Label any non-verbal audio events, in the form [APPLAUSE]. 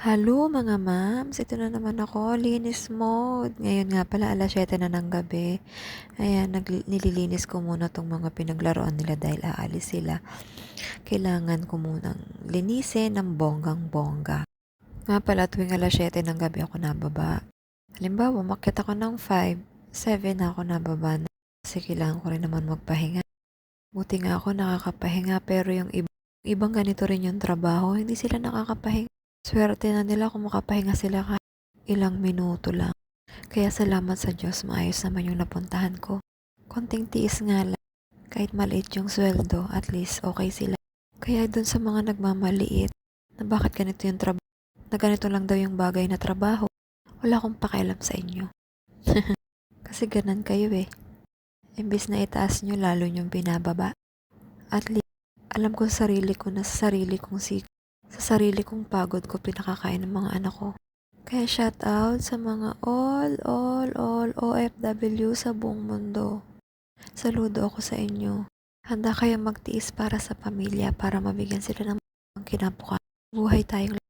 Hello mga ma'ams, ito na naman ako, linis mode. Ngayon nga pala alas 7 na ng gabi. Ayan, nagli- nililinis ko muna tong mga pinaglaruan nila dahil aalis sila. Kailangan ko munang linisin ng bonggang bongga. Nga pala tuwing alas 7 ng gabi ako nababa. Halimbawa, umakyat ako ng 5, 7 na ako nababa na. Kasi kailangan ko rin naman magpahinga. Buti nga ako nakakapahinga pero yung iba, ibang ganito rin yung trabaho, hindi sila nakakapahinga. Swerte na nila kung makapahinga sila kahit ilang minuto lang. Kaya salamat sa Diyos, maayos naman yung napuntahan ko. Konting tiis nga lang. Kahit maliit yung sweldo, at least okay sila. Kaya dun sa mga nagmamaliit, na bakit ganito yung trabaho, na ganito lang daw yung bagay na trabaho, wala akong pakialam sa inyo. [LAUGHS] Kasi ganan kayo eh. Imbis na itaas nyo, lalo nyong binababa. At least, alam ko sa sarili ko na sa sarili kong sik sa sarili kong pagod ko pinakakain ng mga anak ko. Kaya shout out sa mga all, all, all OFW sa buong mundo. Saludo ako sa inyo. Handa kayo magtiis para sa pamilya para mabigyan sila ng kinabukasan. Buhay tayong